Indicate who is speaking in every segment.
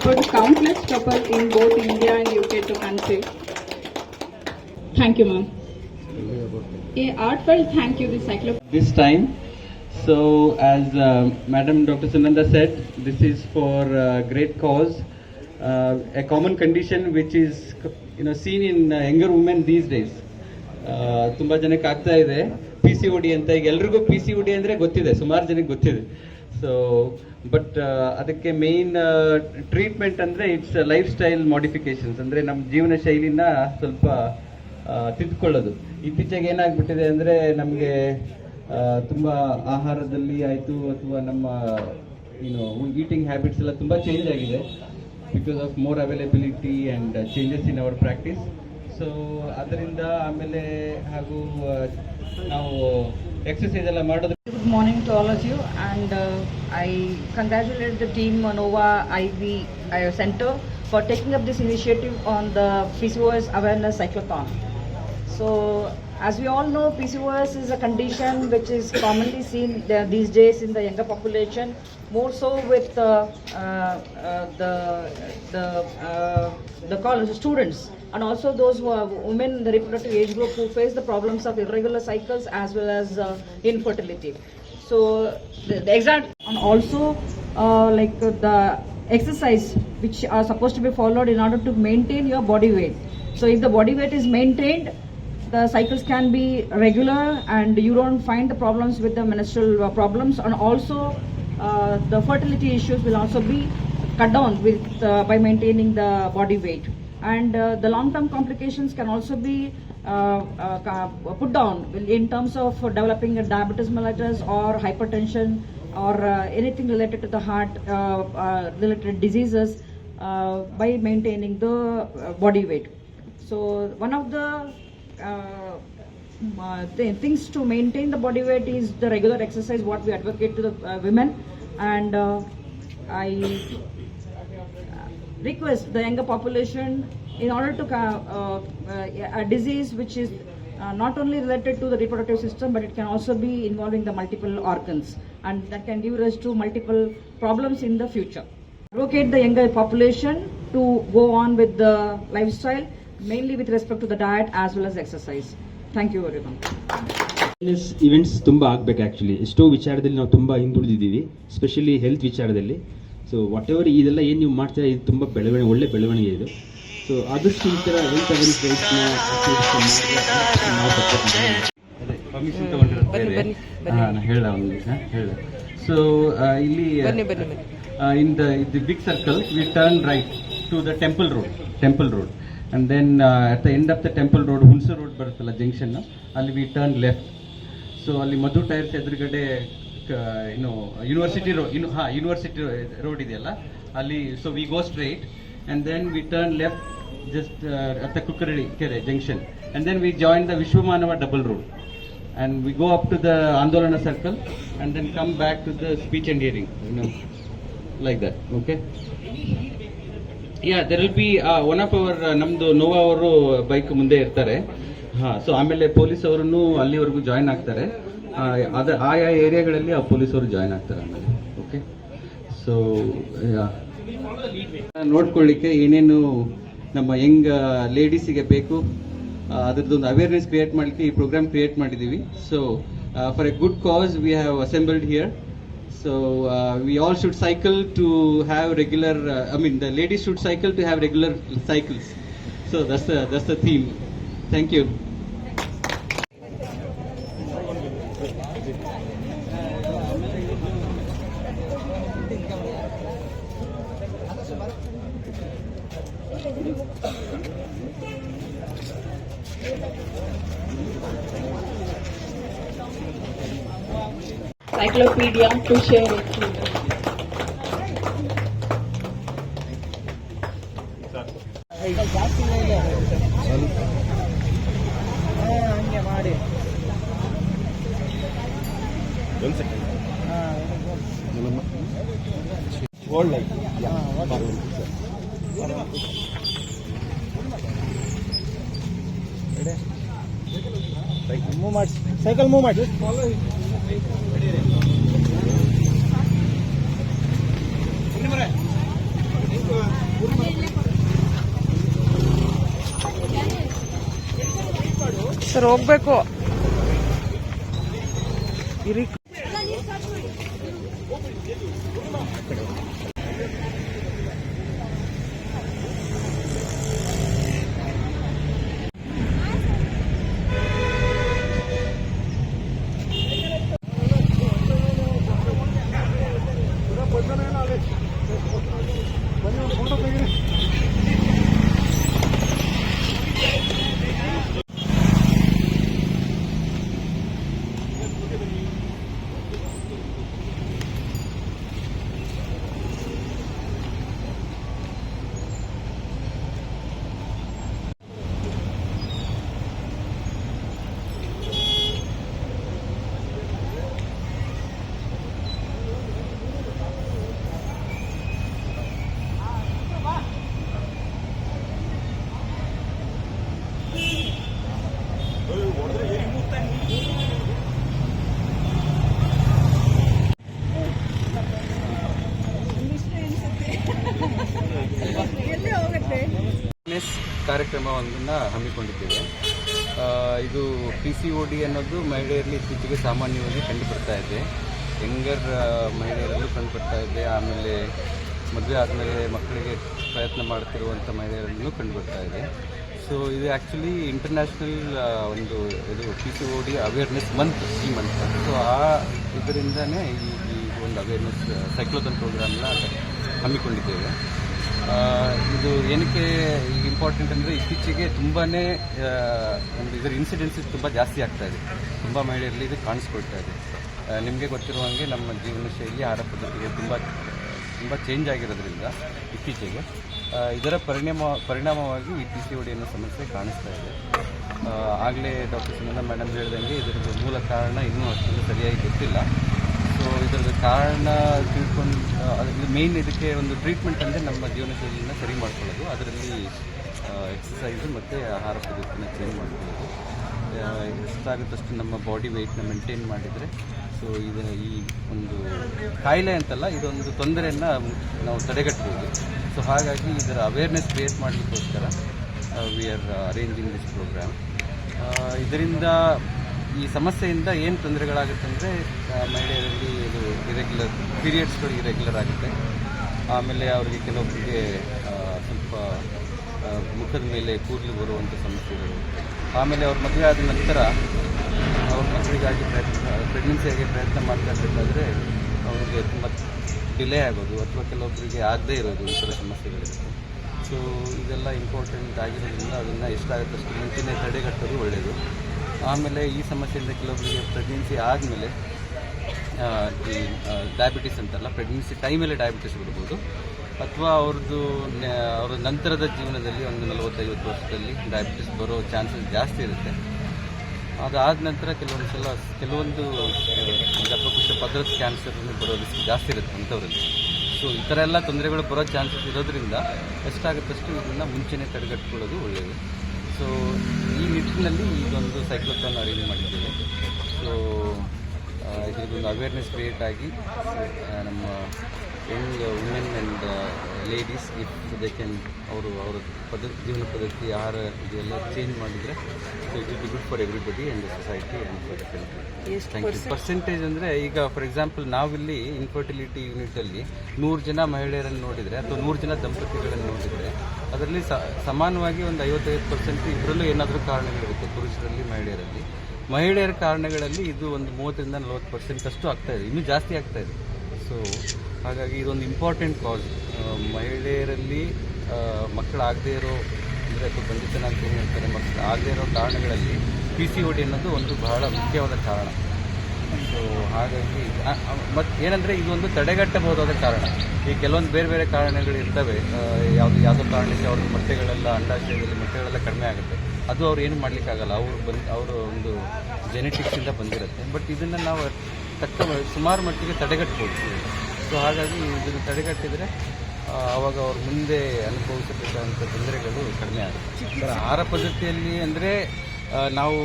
Speaker 1: referred countless trouble in both India and UK to conceive. Thank you, ma'am. A heartfelt thank you, the cyclop.
Speaker 2: this time. So, as uh, Madam Dr. Sunanda said, this is for uh, great cause, uh, a common condition which is you know seen in uh, younger women these days. ತುಂಬ ತುಂಬಾ ಜನಕ್ಕೆ ಆಗ್ತಾ ಇದೆ P C ಒಡಿ ಅಂತ ಈಗ ಎಲ್ರಿಗೂ P C ಒಡಿ ಅಂದ್ರೆ ಗೊತ್ತಿದೆ ಸುಮಾರು ಜನಕ್ಕೆ ಗೊತ್ತಿದೆ ಸೊ ಬಟ್ ಅದಕ್ಕೆ ಮೇನ್ ಟ್ರೀಟ್ಮೆಂಟ್ ಅಂದ್ರೆ ಇಟ್ಸ್ ಲೈಫ್ ಸ್ಟೈಲ್ ಮಾಡಿಫಿಕೇಶನ್ಸ್ ಅಂದ್ರೆ ನಮ್ಮ ಜೀವನ ಶೈಲಿನ ಸ್ವಲ್ಪ ತಿದ್ಕೊಳ್ಳೋದು. ಇತ್ತೀಚೆಗೆ ಏನಾಗ್ಬಿಟ್ಟಿದೆ ಅಂದರೆ ನಮಗೆ ತುಂಬ ಆಹಾರದಲ್ಲಿ ಆಯಿತು ಅಥವಾ ನಮ್ಮ ಏನು ಈಟಿಂಗ್ ಹ್ಯಾಬಿಟ್ಸ್ ಎಲ್ಲ ತುಂಬ ಚೇಂಜ್ ಆಗಿದೆ because of more availability and changes in our practice so ಅದರಿಂದ ಆಮೇಲೆ ಹಾಗೂ ನಾವು ಎಕ್ಸಸೈಸ್ ಎಲ್ಲ ಮಾಡೋದು
Speaker 3: Good morning to all of you, and uh, I congratulate the team Nova IV uh, Center for taking up this initiative on the PCOS awareness cyclothon. So, as we all know, PCOS is a condition which is commonly seen these days in the younger population, more so with uh, uh, uh, the the uh, the college students and also those who are women in the reproductive age group who face the problems of irregular cycles as well as uh, infertility. So the, the exact and also uh, like uh, the exercise which are supposed to be followed in order to maintain your body weight. So if the body weight is maintained, the cycles can be regular and you don't find the problems with the menstrual uh, problems. And also uh, the fertility issues will also be cut down with uh, by maintaining the body weight. And uh, the long term complications can also be uh, uh, put down in terms of developing a diabetes mellitus or hypertension or uh, anything related to the heart uh, uh, related diseases uh, by maintaining the uh, body weight. So one of the uh, uh, th- things to maintain the body weight is the regular exercise what we advocate to the uh, women. And uh, i request the younger population in order to uh, uh, a disease which is uh, not only related to the reproductive system but it can also be involving the multiple organs. And that can give rise to multiple problems in the future. Advocate the younger population to go on with the lifestyle mainly with respect to the diet as well as exercise. Thank you everyone.
Speaker 4: Fitness events ತುಂಬ ಆಗಬೇಕು actually ಎಷ್ಟೋ ವಿಚಾರದಲ್ಲಿ ನಾವು ತುಂಬ ಹಿಂದುಳಿದಿದ್ದೀವಿ specially health ವಿಚಾರದಲ್ಲಿ. So whatever ಇದೆಲ್ಲ ಏನು ನೀವು ಮಾಡ್ತೀರಾ ಇದು ತುಂಬ ಬೆಳವಣಿಗೆ ಒಳ್ಳೆ ಬೆಳವಣಿಗೆ ಇದು. ಸೊ ಆದಷ್ಟು ಈ ಥರ ಹೆಲ್ತ್ ಅವೇರ್ನೆಸ್ ರೈಟ್ಸ್ನ ನಾವು ಸಪೋರ್ಟ್ ಮಾಡಿ
Speaker 2: ಅದೇ ಪರ್ಮಿಷನ್ ತಗೊಂಡಿರೋದು ನಾನು ಹೇಳ ಒಂದು ನಿಮಿಷ ಹೇಳ. ಸೊ ಇಲ್ಲಿ in the the big circle we turn right to the temple road temple road and then at the end of the temple road ಹುಣಸೆ ರೋಡ್ ಬರುತ್ತಲ್ಲ ಜಂಕ್ಷನ್ನು ಅಲ್ಲಿ ವಿ ಟರ್ನ್ ಲೆಫ್ಟ್ ಸೊ ಅಲ್ಲಿ ಮಧು ಟೈರ್ಸ್ ಎದುರುಗಡೆ ಏನು university road ಇನ್ನು, ಹಾಂ university road ಇದೆಯಲ್ಲ, ಅಲ್ಲಿ so we go straight and then we turn left just at the Kukkaradi Kere junction and then we join the Vishwamanava double road and we go up to the Andolana circle and then come back to the speech and hearing like that like that, there will be one of our ನಮ್ದು Nova ಅವರು bike ಮುಂದೆ ಇರ್ತಾರೆ. ಹಾ so ಆಮೇಲೆ police ಅವರನ್ನು ಅಲ್ಲಿವರೆಗೂ join ಆಗ್ತಾರೆ. ಅದ ಆಯಾ ಏರಿಯಾಗಳಲ್ಲಿ ಆ ಪೊಲೀಸ್ ಅವರು ಜಾಯ್ನ್ ಆಗ್ತಾರೆ ಆಮೇಲೆ. ಓಕೆ ಸೊ ನೋಡ್ಕೊಳ್ಳಿಕ್ಕೆ ಏನೇನು ನಮ್ಮ ಯಂಗ್ ಲೇಡೀಸಿಗೆ ಬೇಕು. ಅದರದ್ದು ಒಂದು ಅವೇರ್ನೆಸ್ ಕ್ರಿಯೇಟ್ ಮಾಡಲಿಕ್ಕೆ ಈ ಪ್ರೋಗ್ರಾಮ್ ಕ್ರಿಯೇಟ್ ಮಾಡಿದ್ದೀವಿ. So for a good cause we have assembled here So uh, we all should cycle to have regular. Uh, I mean, the ladies should cycle to have regular cycles. So that's the that's the theme. Thank you.
Speaker 1: Cyclopedia to share with you.
Speaker 5: Move ಮಾಡಿ cycle move ಮಾಡಿ
Speaker 2: Thank
Speaker 6: sir ಹೋಗ್ಬೇಕು. ಇರಿ
Speaker 2: awareness ಕಾರ್ಯಕ್ರಮವೊಂದನ್ನು ಹಮ್ಮಿಕೊಂಡಿದ್ದೇವೆ. ಇದು P C O D ಅನ್ನೋದು ಮಹಿಳೆಯರಲ್ಲಿ ಇತ್ತೀಚೆಗೆ ಸಾಮಾನ್ಯವಾಗಿ ಕಂಡುಬರ್ತಾ ಇದೆ. ಯಂಗರ್ ಮಹಿಳೆಯರಲ್ಲೂ ಕಂಡುಬರ್ತಾ ಇದೆ. ಆಮೇಲೆ ಮದುವೆ ಆದಮೇಲೆ ಮಕ್ಕಳಿಗೆ ಪ್ರಯತ್ನ ಮಾಡ್ತಿರುವಂಥ ಮಹಿಳೆಯರಲ್ಲೂ ಕಂಡುಬರ್ತಾ ಇದೆ. ಸೊ ಇದು ಆ್ಯಕ್ಚುಲಿ ಇಂಟರ್ನ್ಯಾಷನಲ್ ಒಂದು ಇದು P C O D awareness month ಈ ಮಂತ್ ಸೊ ಆ ಇದರಿಂದನೇ ಈ ಈ ಒಂದು ಅವೇರ್ನೆಸ್ ಸೈಕ್ಲೋಥನ್ ಪ್ರೋಗ್ರಾಮ್ನ ಹಮ್ಮಿಕೊಂಡಿದ್ದೇವೆ. ಇದು ಏನಕ್ಕೆ ಇಂಪಾರ್ಟೆಂಟ್ ಅಂದರೆ ಇತ್ತೀಚೆಗೆ ತುಂಬಾ ಒಂದು ಇದರ ಇನ್ಸಿಡೆನ್ಸಸ್ ತುಂಬ ಜಾಸ್ತಿ ಆಗ್ತಾ ಇದೆ. ತುಂಬ ಮಹಿಳೆಯರಲ್ಲಿ ಇದು ಕಾಣಿಸ್ಕೊಳ್ತಾ ಇದೆ. ನಿಮಗೆ ಗೊತ್ತಿರುವಂಗೆ ನಮ್ಮ ಜೀವನ ಶೈಲಿ, ಆಹಾರ ಪದ್ಧತಿಗೆ ತುಂಬ ತುಂಬ ಚೇಂಜ್ ಆಗಿರೋದ್ರಿಂದ ಇತ್ತೀಚೆಗೆ ಇದರ ಪರಿಣಾಮ, ಪರಿಣಾಮವಾಗಿ ಈ ಪಿ ಸಿ ಒಡಿ ಅನ್ನೋ ಸಮಸ್ಯೆ ಕಾಣಿಸ್ತಾ ಇದೆ. ಆಗಲೇ ಡಾಕ್ಟರ್ ಸುನಂದ ಮೇಡಮ್ ಹೇಳ್ದಂಗೆ ಇದರದ್ದು ಮೂಲ ಕಾರಣ ಇನ್ನೂ ಅಷ್ಟೊಂದು ಸರಿಯಾಗಿ ಗೊತ್ತಿಲ್ಲ. ಸೊ ಇದರದ ಕಾರಣ ತಿಳ್ಕೊಂಡು ಮೇಯ್ನ್ ಇದಕ್ಕೆ ಒಂದು ಟ್ರೀಟ್ಮೆಂಟ್ ಅಂದರೆ ನಮ್ಮ ಜೀವನ ಶೈಲಿನ ಸರಿ ಮಾಡ್ಕೊಳ್ಳೋದು. ಅದರಲ್ಲಿ ಎಕ್ಸಸೈಸು ಮತ್ತು ಆಹಾರ ಪದ್ಧತಿನ ಚೇಂಜ್ ಮಾಡ್ಕೊಳ್ಳೋದು ಆ, ಎಷ್ಟಾಗುತ್ತಷ್ಟು ನಮ್ಮ ಬಾಡಿ ವೆಯ್ಟ್ನ ಮೇಂಟೈನ್ ಮಾಡಿದರೆ ಸೊ ಇದು ಈ ಒಂದು ಕಾಯಿಲೆ ಅಂತಲ್ಲ ಇದೊಂದು ತೊಂದರೆಯನ್ನು ನಾವು ತಡೆಗಟ್ಬೋದು. ಸೊ ಹಾಗಾಗಿ ಇದರ awareness create ಮಾಡಲಿಕ್ಕೋಸ್ಕರ we are arranging this program ಇದರಿಂದ ಈ ಸಮಸ್ಯೆಯಿಂದ ಏನು ತೊಂದರೆಗಳಾಗುತ್ತೆ ಅಂದರೆ ಮಹಿಳೆಯರಲ್ಲಿ ಇದು ಇರೆಗ್ಯುಲರ್ ಪೀರಿಯಡ್ಸ್ಗಳು ಇರೆಗ್ಯುಲರ್ ಆಗುತ್ತೆ. ಆಮೇಲೆ ಅವರಿಗೆ ಕೆಲವೊಬ್ಬರಿಗೆ ಸ್ವಲ್ಪ ಮುಖದ ಮೇಲೆ ಕೂದಲು ಬರುವಂಥ ಸಮಸ್ಯೆಗಳು. ಆಮೇಲೆ ಅವ್ರ ಮದುವೆ ಆದ ನಂತರ ಅವ್ರ ಮಕ್ಕಳಿಗಾಗಿ ಪ್ರಯತ್ನ ಪ್ರೆಗ್ನೆನ್ಸಿಯಾಗಿ ಪ್ರಯತ್ನ ಮಾಡ್ತಾ ಇರಬೇಕಾದ್ರೆ ಅವ್ರಿಗೆ ತುಂಬ ಡಿಲೇ ಆಗೋದು ಅಥವಾ ಕೆಲವೊಬ್ಬರಿಗೆ ಆಗದೇ ಇರೋದು ಈ ಥರ ಸಮಸ್ಯೆಗಳಿರುತ್ತೆ. ಸೊ ಇದೆಲ್ಲ ಇಂಪಾರ್ಟೆಂಟ್ ಆಗಿರೋದ್ರಿಂದ ಅದನ್ನು ಎಷ್ಟಾಗುತ್ತಷ್ಟು ಮುಂಚೆನೇ ತಡೆಗಟ್ಟೋದು ಒಳ್ಳೆಯದು ಆಮೇಲೆ ಈ ಸಮಸ್ಯೆಯಿಂದ ಕೆಲವೊಬ್ಬರಿಗೆ ಪ್ರೆಗ್ನೆನ್ಸಿ ಆದಮೇಲೆ ಈ ಡಯಾಬಿಟಿಸ್ ಅಂತಲ್ಲ ಪ್ರೆಗ್ನೆನ್ಸಿ ಟೈಮಲ್ಲಿ ಡಯಾಬಿಟಿಸ್ ಬರ್ಬೋದು. ಅಥವಾ ಅವ್ರದ್ದು ಅವರ ನಂತರದ ಜೀವನದಲ್ಲಿ ಒಂದು ನಲವತ್ತೈವತ್ತು ವರ್ಷದಲ್ಲಿ ಡಯಾಬಿಟಿಸ್ ಬರೋ ಚಾನ್ಸಸ್ ಜಾಸ್ತಿ ಇರುತ್ತೆ. ಅದಾದ ನಂತರ ಕೆಲವೊಂದು ಸಲ ಕೆಲವೊಂದು ಗರ್ಭಕೋಶ ಪದರದ ಕ್ಯಾನ್ಸರ್ ಬರೋ ರಿಸ್ಕ್ ಜಾಸ್ತಿ ಇರುತ್ತೆ ಅಂಥವ್ರಲ್ಲಿ. ಸೊ ಈ ಥರ ಎಲ್ಲ ತೊಂದರೆಗಳು ಬರೋ ಚಾನ್ಸಸ್ ಇರೋದ್ರಿಂದ ಎಷ್ಟಾಗುತ್ತಷ್ಟು ಇದನ್ನು ಮುಂಚೆನೇ ತಡೆಗಟ್ಕೊಳ್ಳೋದು ಒಳ್ಳೆಯದು. ಸೊ ಈ ನಿಟ್ಟಿನಲ್ಲಿ ಇದೊಂದು ಸೈಕ್ಲೋಥಾನ್ ಅರೇಂಜ್ ಮಾಡಿದ್ದೇವೆ. ಸೊ ಇದೊಂದು ಅವೇರ್ನೆಸ್ ಕ್ರಿಯೇಟ್ ಆಗಿ ನಮ್ಮ young women and ladies if they can ಅವರು ಅವರ ಪದ್ಧತಿ ಜೀವನ ಪದ್ಧತಿ ಆಹಾರ ಇದೆಲ್ಲ ಚೇಂಜ್ ಮಾಡಿದರೆ so it will be good for everybody and society and for the thank you percentage ಅಂದರೆ ಈಗ ಫಾರ್ ಎಕ್ಸಾಂಪಲ್ ನಾವಿಲ್ಲಿ ಇನ್ಫರ್ಟಿಲಿಟಿ ಯೂನಿಟಲ್ಲಿ ನೂರು ಜನ ಮಹಿಳೆಯರನ್ನು ನೋಡಿದರೆ ಅಥವಾ ನೂರು ಜನ ದಂಪತಿಗಳನ್ನು ನೋಡಿದರೆ ಅದರಲ್ಲಿ ಸ ಸಮಾನವಾಗಿ ಒಂದು ಐವತ್ತೈದು ಪರ್ಸೆಂಟ್ ಇದರಲ್ಲೂ ಏನಾದರೂ ಕಾರಣಗಳಿರುತ್ತೆ ಪುರುಷರಲ್ಲಿ ಮಹಿಳೆಯರಲ್ಲಿ. ಮಹಿಳೆಯರ ಕಾರಣಗಳಲ್ಲಿ ಇದು ಒಂದು ಮೂವತ್ತರಿಂದ ನಲವತ್ತು ಪರ್ಸೆಂಟ್ ಅಷ್ಟು ಆಗ್ತಾ ಇದೆ ಇನ್ನೂ ಜಾಸ್ತಿ ಆಗ್ತಾ ಇದೆ. ಸೊ ಹಾಗಾಗಿ ಇದೊಂದು ಇಂಪಾರ್ಟೆಂಟ್ ಕಾಸ್ ಮಹಿಳೆಯರಲ್ಲಿ ಮಕ್ಕಳಾಗದೇ ಇರೋ, ಅಂದರೆ ಅಥವಾ ಬಂಧಿತನ ಅಂತ ಹೇಳ್ತಾರೆ, ಮಕ್ಕಳು ಆಗದೇ ಇರೋ ಕಾರಣಗಳಲ್ಲಿ ಪಿ ಸಿ ಒ ಡಿ ಅನ್ನೋದು ಒಂದು ಬಹಳ ಮುಖ್ಯವಾದ ಕಾರಣ. ಸೊ ಹಾಗಾಗಿ ಮತ್ತು ಏನಂದರೆ ಇದೊಂದು ತಡೆಗಟ್ಟಬಹುದಾದ ಕಾರಣ. ಈ ಕೆಲವೊಂದು ಬೇರೆ ಬೇರೆ ಕಾರಣಗಳು ಇರ್ತವೆ. ಯಾವುದು, ಯಾವುದೋ ಕಾರಣಕ್ಕೆ ಅವ್ರ ಮೊಟ್ಟೆಗಳೆಲ್ಲ, ಅಂಡಾಶಯದಲ್ಲಿ ಮೊಟ್ಟೆಗಳೆಲ್ಲ ಕಡಿಮೆ ಆಗುತ್ತೆ. ಅದು ಅವ್ರು ಏನು ಮಾಡಲಿಕ್ಕಾಗಲ್ಲ. ಅವರು ಬಂದು, ಅವರು ಒಂದು ಜೆನೆಟಿಕ್ಸಿಂದ ಬಂದಿರುತ್ತೆ. ಬಟ್ ಇದನ್ನು ನಾವು ತಕ್ಕ, ಸುಮಾರು ಮಟ್ಟಿಗೆ ತಡೆಗಟ್ಬೋದು. ಸೊ ಹಾಗಾಗಿ ಇದನ್ನು ತಡೆಗಟ್ಟಿದರೆ ಅವಾಗ ಆವಾಗ ಅವ್ರು ಮುಂದೆ ಅನುಭವಿಸಬೇಕಾದಂಥ ತೊಂದರೆಗಳು ಕಡಿಮೆ ಆಗುತ್ತೆ. ಸರ್, ಆಹಾರ ಪದ್ಧತಿಯಲ್ಲಿ ಅಂದರೆ ನಾವು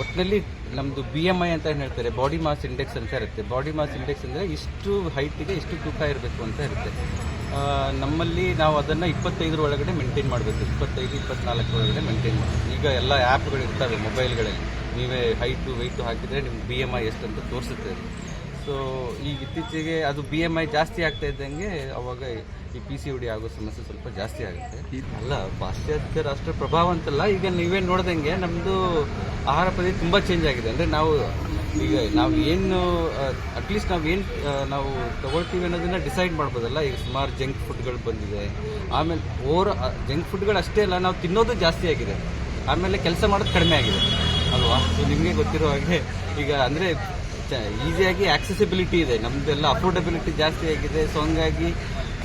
Speaker 2: ಒಟ್ಟಿನಲ್ಲಿ ನಮ್ಮದು ಬಿ ಎಂ ಐ ಅಂತ ಏನ್ ಹೇಳ್ತಾರೆ ಬಾಡಿ ಮಾಸ್ ಇಂಡೆಕ್ಸ್ ಅಂತ ಇರುತ್ತೆ. ಬಾಡಿ ಮಾಸ್ ಇಂಡೆಕ್ಸ್ ಅಂದರೆ ಇಷ್ಟು ಹೈಟಿಗೆ ಇಷ್ಟು ತೂಕ ಇರಬೇಕು ಅಂತ ಇರುತ್ತೆ. ನಮ್ಮಲ್ಲಿ ನಾವು ಅದನ್ನು ಇಪ್ಪತ್ತೈದರ ಒಳಗಡೆ ಮೇಂಟೈನ್ ಮಾಡಬೇಕು. ಇಪ್ಪತ್ತೈದು ಇಪ್ಪತ್ನಾಲ್ಕರ ಒಳಗಡೆ ಮೇಂಟೈನ್ ಮಾಡಬೇಕು. ಈಗ ಎಲ್ಲ ಆ್ಯಪ್ಗಳು ಇರ್ತವೆ ಮೊಬೈಲ್ಗಳಲ್ಲಿ ನೀವೇ ಹೈಟು ವೆಯ್ಟು ಹಾಕಿದರೆ ನಿಮ್ಗೆ ಬಿ ಎಂ ಐ ಎಷ್ಟು ಅಂತ ತೋರಿಸುತ್ತೆ ಸೊ ಈಗ ಇತ್ತೀಚೆಗೆ ಅದು ಬಿ ಎಂ ಐ ಜಾಸ್ತಿ ಆಗ್ತಾ ಇದ್ದಂಗೆ ಅವಾಗ ಈ ಪಿ ಸಿ ಡಿ ಆಗೋ ಸಮಸ್ಯೆ ಸ್ವಲ್ಪ ಜಾಸ್ತಿ ಆಗುತ್ತೆ. ಅಲ್ಲ, ಪಾಶ್ಚಾತ್ಯ ರಾಷ್ಟ್ರ ಪ್ರಭಾವ ಅಂತಲ್ಲ, ಈಗ ನೀವೇನು ನೋಡ್ದಂಗೆ ನಮ್ಮದು ಆಹಾರ ಪದ್ಧತಿ ತುಂಬ ಚೇಂಜ್ ಆಗಿದೆ. ಅಂದರೆ ನಾವು ಈಗ ನಾವು ಏನು ಅಟ್ಲೀಸ್ಟ್ ನಾವು ಏನು ನಾವು ತಗೊಳ್ತೀವಿ ಅನ್ನೋದನ್ನ ಡಿಸೈಡ್ ಮಾಡ್ಬೋದಲ್ಲ. ಈಗ ಸುಮಾರು ಜಂಕ್ ಫುಡ್ಗಳು ಬಂದಿದೆ. ಆಮೇಲೆ ಓವರ್ ಜಂಕ್ ಫುಡ್ಗಳು ಅಷ್ಟೇ ಅಲ್ಲ, ನಾವು ತಿನ್ನೋದು ಜಾಸ್ತಿ ಆಗಿದೆ. ಆಮೇಲೆ ಕೆಲಸ ಮಾಡೋದು ಕಡಿಮೆ ಆಗಿದೆ. ಅಲ್ವಾ? ನಿಮಗೆ ಗೊತ್ತಿರೋ ಹಾಗೆ ಈಗ ಅಂದರೆ ಈಸಿಯಾಗಿ ಆಕ್ಸೆಸಿಬಿಲಿಟಿ ಇದೆ. ನಮ್ದೆಲ್ಲ ಅಫೋರ್ಡಬಿಲಿಟಿ ಜಾಸ್ತಿ ಆಗಿದೆ ಸೊ ಹಂಗಾಗಿ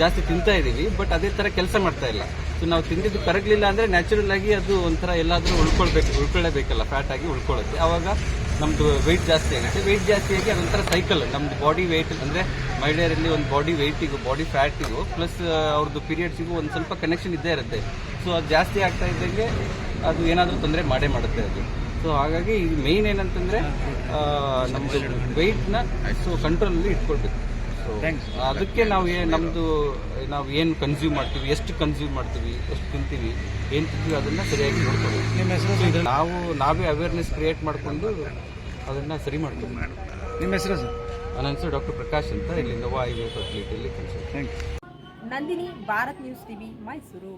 Speaker 2: ಜಾಸ್ತಿ ತಿಂತಾ ಇದ್ದೀವಿ ಬಟ್ ಅದೇ ಥರ ಕೆಲಸ ಮಾಡ್ತಾ ಇಲ್ಲ. ಸೊ ನಾವು ತಿಂದಿದ್ದು ಕರಗಲಿಲ್ಲ ಅಂದರೆ ನ್ಯಾಚುರಲ್ ಆಗಿ ಅದು ಒಂಥರ ಎಲ್ಲಾದರೂ ಉಳ್ಕೊಳ್ಬೇಕು ಉಳ್ಕೊಳ್ಳೇಬೇಕಲ್ಲ ಫ್ಯಾಟ್ ಆಗಿ ಉಳ್ಕೊಳ್ಳುತ್ತೆ ಆವಾಗ ನಮ್ಮದು ವೆಯ್ಟ್ ಜಾಸ್ತಿ ಆಗುತ್ತೆ. ವೆಯ್ಟ್ ಜಾಸ್ತಿ ಆಗಿ ಅದೊಂಥರ ಸೈಕಲ್ ನಮ್ಮದು ಬಾಡಿ ವೆಯ್ಟ್ ಅಂದರೆ ಮಹಿಳೆಯರಲ್ಲಿ ಒಂದು ಬಾಡಿ ವೆಯ್ಟಿಗೂ ಬಾಡಿ ಫ್ಯಾಟಿಗೂ ಪ್ಲಸ್ ಅವ್ರದ್ದು ಪೀರಿಯಡ್ಸಿಗೂ ಒಂದು ಸ್ವಲ್ಪ ಕನೆಕ್ಷನ್ ಇದ್ದೇ ಇರುತ್ತೆ. ಸೊ ಅದು ಜಾಸ್ತಿ ಆಗ್ತಾ ಇದ್ದಂಗೆ ಅದು ಏನಾದರೂ ತೊಂದರೆ ಮಾಡೇ ಮಾಡುತ್ತೆ ಅದು. ಸೊ ಹಾಗಾಗಿ ಈಗ ಮೇಯ್ನ್ ಏನಂತಂದರೆ ನಮ್ಮದು ವೆಯ್ಟ್ನ ಸೊ ಕಂಟ್ರೋಲಲ್ಲಿ ಇಟ್ಕೊಳ್ಬೇಕು. ಸೊ ಅದಕ್ಕೆ ನಾವು ನಮ್ದು ನಮ್ಮದು ನಾವು ಏನು ಕನ್ಸ್ಯೂಮ್ ಮಾಡ್ತೀವಿ ಎಷ್ಟು ಕನ್ಸ್ಯೂಮ್ ಮಾಡ್ತೀವಿ ಎಷ್ಟು ತಿಂತೀವಿ ಏನು ತಿಂತೀವಿ ಅದನ್ನು ಸರಿಯಾಗಿ ನೋಡ್ಕೊಳ್ಬೇಕು.
Speaker 5: ನಿಮ್ಮ ಹೆಸರು
Speaker 2: ನಾವು ನಾವೇ ಅವೇರ್ನೆಸ್ ಕ್ರಿಯೇಟ್ ಮಾಡಿಕೊಂಡು ಅದನ್ನು ಸರಿ ಮಾಡ್ತೀವಿ.
Speaker 5: ನಿಮ್ಮ ಹೆಸರು ಸರ್?
Speaker 2: ನನ್ನ ಹೆಸರು ಡಾಕ್ಟರ್ ಪ್ರಕಾಶ್ ಅಂತ ಇಲ್ಲಿ ನೋವಾ ಐ ಫೆಸಿಲಿಟಿಯಲ್ಲಿ ಕೆಲಸ
Speaker 5: thank you
Speaker 6: Nandini Bharat news TV Mysuru.